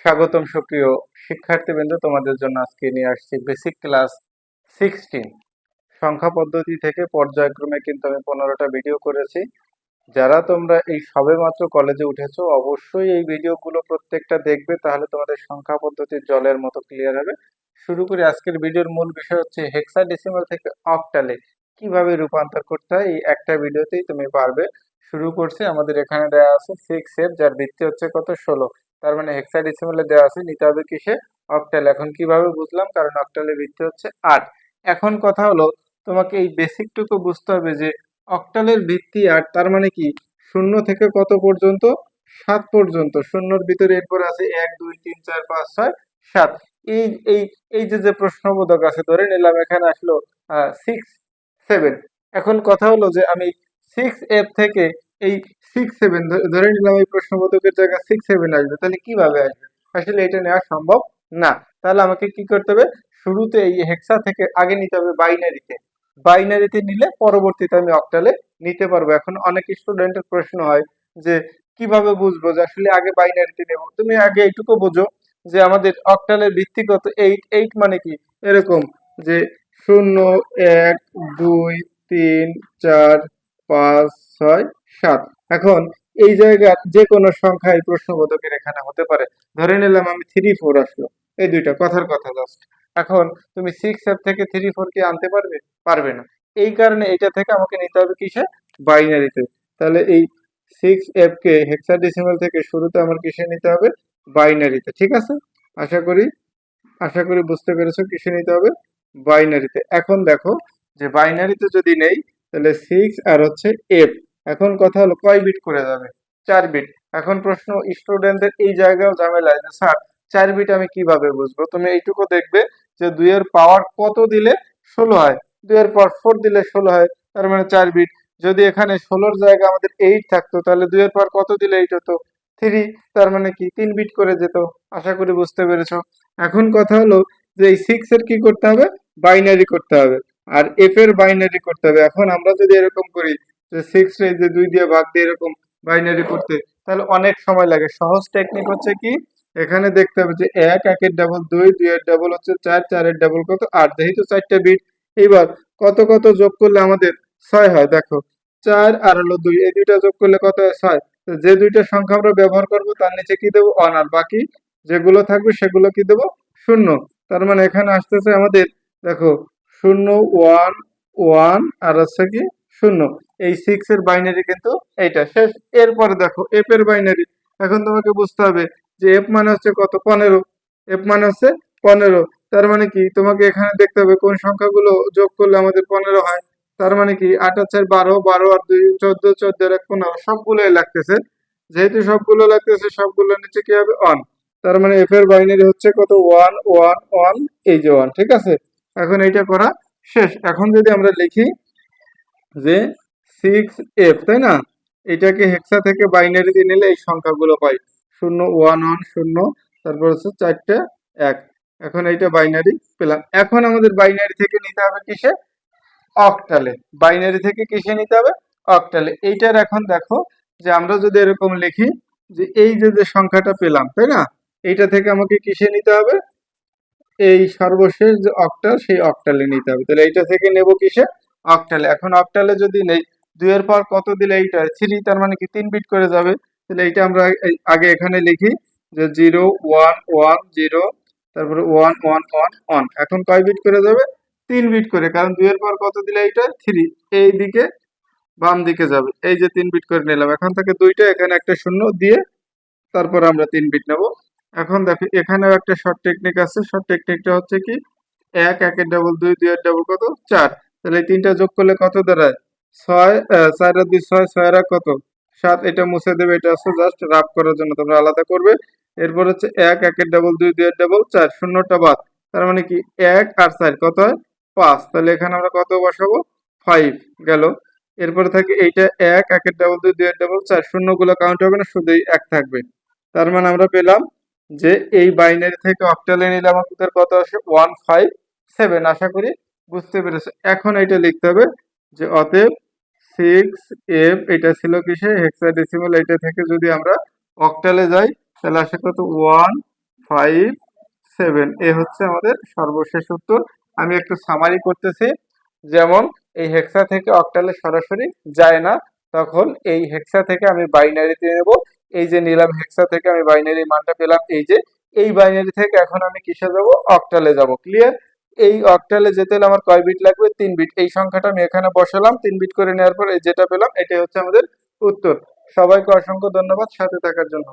স্বাগতম সুপ্রিয় শিক্ষার্থীবৃন্দ, তোমাদের জন্য আজকে নিয়ে আসছি বেসিক ক্লাস সিক্সটিন সংখ্যা পদ্ধতি থেকে পর্যায়ক্রমে কিন্তু আমি পনেরোটা ভিডিও করেছি। যারা তোমরা এই সবেমাত্র কলেজে উঠেছো, অবশ্যই এই ভিডিওগুলো প্রত্যেকটা দেখবে, তাহলে তোমাদের সংখ্যা পদ্ধতির জলের মতো ক্লিয়ার হবে। শুরু করে আজকের ভিডিওর মূল বিষয় হচ্ছে হেক্সা ডেসিমাল থেকে অক্টালে কীভাবে রূপান্তর করতে হয়, এই একটা ভিডিওতেই তুমি পারবে। শুরু করছি, আমাদের এখানে দেওয়া আছে সিক্স এর, যার ভিত্তি হচ্ছে কত? ষোলো। তার মানে হেক্সাডেসিমালে দেওয়া আছে, নিতে হবে কিসে? অক্টাল এখন কীভাবে বুঝলাম? কারণ অক্টালের ভিত্তি হচ্ছে আট। এখন কথা হলো, তোমাকে এই বেসিকটুকু বুঝতে হবে যে অক্টালের ভিত্তি আট, তার মানে কি? শূন্য থেকে কত পর্যন্ত? সাত পর্যন্ত। শূন্যর ভিতরে এরপর আছে এক, দুই, তিন, চার, পাঁচ, ছয়, সাত। এই এই এই যে যে প্রশ্নবোধক আছে, ধরে নিলাম এখানে আসলো সিক্স সেভেন এখন কথা হলো যে আমি সিক্স এর থেকে এই সিক্স সেভেন ধরে নিলাম এই প্রশ্নবোধকের জায়গায় সিক্স সেভেন আসবে, তাহলে কীভাবে আসবে? আসলে এটা নেওয়া সম্ভব না। তাহলে আমাকে কি করতে হবে? শুরুতে এই হেক্সা থেকে আগে নিতে হবে বাইনারিতে বাইনারিতে নিলে পরবর্তীতে আমি অক্টালে নিতে পারব। এখন অনেক স্টুডেন্টের প্রশ্ন হয় যে, কীভাবে বুঝব যে আসলে আগে বাইনারিতে নেব? তুমি আগে এইটুকু বোঝো যে আমাদের অক্টালের ভিত্তিগত এইট এইট মানে কি? এরকম যে শূন্য, এক, দুই, তিন, চার পাঁচ, ছয়, সাত। এখন এই জায়গার যে কোনো সংখ্যা এই প্রশ্নবোধকের এখানে হতে পারে। ধরে নিলাম আমি থ্রি ফোর আসলো। এই দুইটা কথার কথা জাস্ট এখন তুমি সিক্স এর থেকে থ্রি ফোর কি আনতে পারবে? পারবে না। এই কারণে এটা থেকে আমাকে নিতে হবে কিসে বাইনারিতে। তাহলে এই সিক্স এফ কে হেক্সাডেসিমাল থেকে শুরুতে আমার কিসে নিতে হবে? বাইনারিতে। ঠিক আছে? আশা করি আশা করি বুঝতে পেরেছ কিসে নিতে হবে? বাইনারিতে। এখন দেখো যে বাইনারিতে যদি নেই তাহলে সিক্স আর হচ্ছে এফ এখন কথা হলো কয় বিট করে যাবে? চার বিট এখন প্রশ্ন স্টুডেন্টদের এই জায়গায় ঝামেলা, যে স্যার চার বিট আমি কীভাবে বুঝব? তুমি এইটুকু দেখবে যে দুইয়ের পাওয়ার কত দিলে ষোলো হয়? দুইয়ের পাওয়ার ফোর দিলে ষোলো হয়, তার মানে চার বিট যদি এখানে ষোলোর জায়গা আমাদের এইট থাকতো, তাহলে দুইয়ের পাওয়ার কত দিলে এইট হতো? থ্রি তার মানে কি? তিন বিট করে যেত। আশা করি বুঝতে পেরেছ। এখন কথা হলো যে এই সিক্স এর কি করতে হবে? বাইনারি করতে হবে। আর এফ এর বাইনারি করতে হবে। এখন আমরা যদি এরকম করি যে সিক্স রে যে দুই দিয়ে ভাগ দিয়ে এরকম বাইনারি করতে, তাহলে অনেক সময় লাগে। সহজ টেকনিক হচ্ছে কি? এখানে দেখতে হবে যে এক, একের ডাবল দুই দুই এর ডাবল হচ্ছে চার, চারের ডাবল কত? আট, যেহেতু চারটা বিট এবার কত কত যোগ করলে আমাদের ছয় হয়? দেখো, চার আর হলো দুই। এই দুইটা যোগ করলে কত হয়? ছয়। যে দুইটা সংখ্যা আমরা ব্যবহার করব, তার নিচে কি দেবো? অন আর বাকি যেগুলো থাকবে, সেগুলো কি দেবো? শূন্য। তার মানে এখানে আসতেছে আমাদের, দেখো শূন্য ওয়ান ওয়ান আর হচ্ছে কি শূন্য। এই সিক্স এর বাইনারি কিন্তু এইটা শেষ। এরপরে দেখো এফ এর বাইনারি এখন তোমাকে বুঝতে হবে যে এফ মানে হচ্ছে কত? পনেরো। এফ মানে হচ্ছে পনেরো। তার মানে কি? তোমাকে এখানে দেখতে হবে কোন সংখ্যাগুলো যোগ করলে আমাদের পনেরো হয়। তার মানে কি? আট আর বারো বারো আর দুই, চোদ্দ চোদ্দ এক পনেরো। সবগুলোই লাগতেছে। যেহেতু সবগুলো লাগতেছে, সবগুলোর নিচে কি হবে? অন তার মানে এফ এর বাইনারি হচ্ছে কত? ওয়ান ওয়ান ওয়ান এই যে ওয়ান ঠিক আছে? এখন এইটা করা শেষ। এখন যদি আমরা লিখি যে সিক্স এফ তাই না? এটাকে হেক্সা থেকে বাইনারিতে নিলে এই সংখ্যাগুলো পাই শূন্য ওয়ান ওয়ান শূন্য, তারপর হচ্ছে চারটে, এক। এখন এইটা বাইনারি পেলাম। এখন আমাদের বাইনারি থেকে নিতে হবে কিসে? অক্টালে বাইনারি থেকে কিসে নিতে হবে? অক্টালে এইটার এখন দেখো যে আমরা যদি এরকম লিখি যে এই যে যে সংখ্যাটা পেলাম, তাই না? এইটা থেকে আমাকে কিসে নিতে হবে? এই সর্বশেষ যে অক্টাল সেই অক্টালে নিতে হবে। তাহলে এইটা থেকে নেব কিসে? অক্টালে এখন অক্টালে যদি নেই দুইয়ের পর কত দিলে এইটা? থ্রি তার মানে কি তিন বিট করে যাবে? তাহলে এইটা আমরা আগে এখানে লিখি যে জিরো ওয়ান ওয়ান জিরো তারপরে ওয়ান ওয়ান ওয়ান ওয়ান এখন কয় বিট করে যাবে? তিন বিট করে। কারণ দুইয়ের পর কত দিলে এইটা? থ্রি এই দিকে বাম দিকে যাবে। এই যে তিন বিট করে নিলাম। এখন থেকে দুইটা এখানে একটা শূন্য দিয়ে তারপর আমরা তিন বিট নেব। এখন দেখো, এখানেও একটা শর্ট টেকনিক আছে। শর্ট টেকনিকটা হচ্ছে কি? এক, একের ডাবল দুই দুই এর ডাবল কত? চার। তাহলে এই তিনটা যোগ করলে কত দাঁড়ায়? ছয় চার আর দুই, ছয় ছয় আর কত? সাত, এটা মুছে দেবে, এটা হচ্ছে জাস্ট রাফ করার জন্য তোমরা আলাদা করবে। এরপর হচ্ছে এক, একের ডাবল দুই দুই এর ডাবল চার, শূন্যটা বাদ। তার মানে কি? এক আর চার কত হয়? পাঁচ। তাহলে এখানে আমরা কত বসাবো? ফাইভ গেল। এরপরে থাকে এইটা এক, একের ডাবল দুই দুই এর ডাবল চার। শূন্যগুলো কাউন্ট হবে না, শুধুই এক থাকবে। তার মানে আমরা পেলাম যে এই বাইনারি থেকে অক্টালে নিলে আমার আমাদের কত আসে? ওয়ান ফাইভ সেভেন আশা করি বুঝতে পেরেছ। এখন এটা লিখতে হবে যে অতএব সিক্স এফ এটা ছিল কিসে? হেক্সাডেসিমাল এটা থেকে যদি আমরা অক্টালে যাই, তাহলে আসে কত? ওয়ান ফাইভ সেভেন এ হচ্ছে আমাদের সর্বশেষ উত্তর। আমি একটু সামারি করতেছি। যেমন এই হেক্সা থেকে অক্টালে সরাসরি যায় না, তখন এই হেক্সা থেকে আমি বাইনারিতে নেব এই যে নিলাম হেক্সা থেকে আমি বাইনারি মানটা পেলাম, এই যে, এই বাইনারি থেকে এখন আমি কিসে যাব? অক্টালে যাব। ক্লিয়ার এই অক্টালে যেতে হলে আমার কয় বিট লাগবে? তিন বিট এই সংখ্যাটা আমি এখানে বসালাম, তিন বিট করে নেওয়ার পর এই যেটা পেলাম, এটাই হচ্ছে আমাদের উত্তর। সবাইকে অসংখ্য ধন্যবাদ, সাথে থাকার জন্য।